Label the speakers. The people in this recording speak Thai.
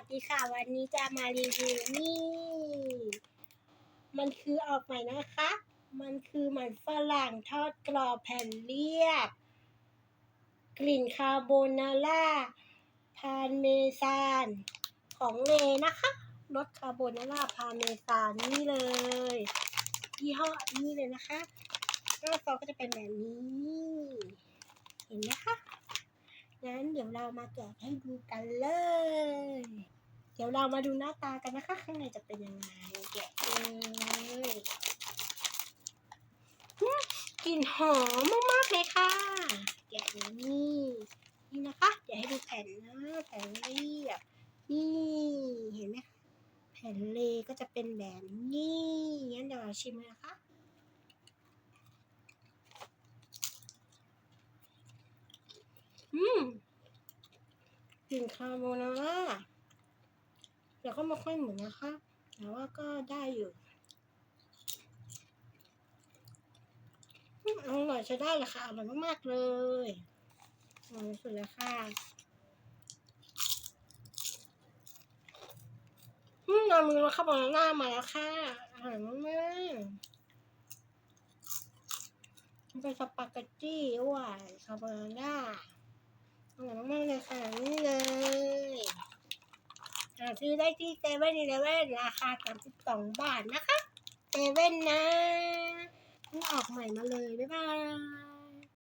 Speaker 1: วัสดีค่ะ วันนี้จะมารีวิวนี่ มันคือออกใหม่นะคะ มันคือมันฝรั่งทอดกรอบแผ่นเรียบ กลิ่นคาโบนาร่าพาเมซานของเลนะคะรสคาโบนาร่าพาเมซานนี่เลยยี่ห้อนี้เลยนะคะหน้าซองก็จะเป็นแบบนี้ เห็นไหมคะ ดี๋ยวเรามาแกะให้ดูกันเลย เดี๋ยวเรามาดูหน้าตากันนะคะ ข้างในจะเป็นยังไงแกะเลยกลิ่นหอมมากๆเลยค่ะ แกะนี้นี่นะคะเดี๋ยวให้ดูแผ่นนะแผ่นเรียบนี่เห็นไหมแผ่นเลก็จะเป็นแบบนี้งั้นเดี๋ยวเราชิมเลยนะคะ อืม กินคาโบนาร่าแต่ก็ไม่ค่อยเหมือนนะคะ แต่ว่าก็ได้อยู่อร่อยใช้ได้เลยค่ะอร่อยมากๆเลยอร่อยสุดเลยค่ะอืมเรามีรสคาโบนาร่ามาแล้วค่ะอร่อยมากๆเป็นสปาเกตตี้ด้วยคาโบนาร่าอร่อยมากๆเลยค่ะนี่เลยหา ซื้อได้ที่เซเว่นอีเลเว่นราคาสามสิบสองบาทนะคะ เซเว่นนะเพิ่งออกใหม่มาเลย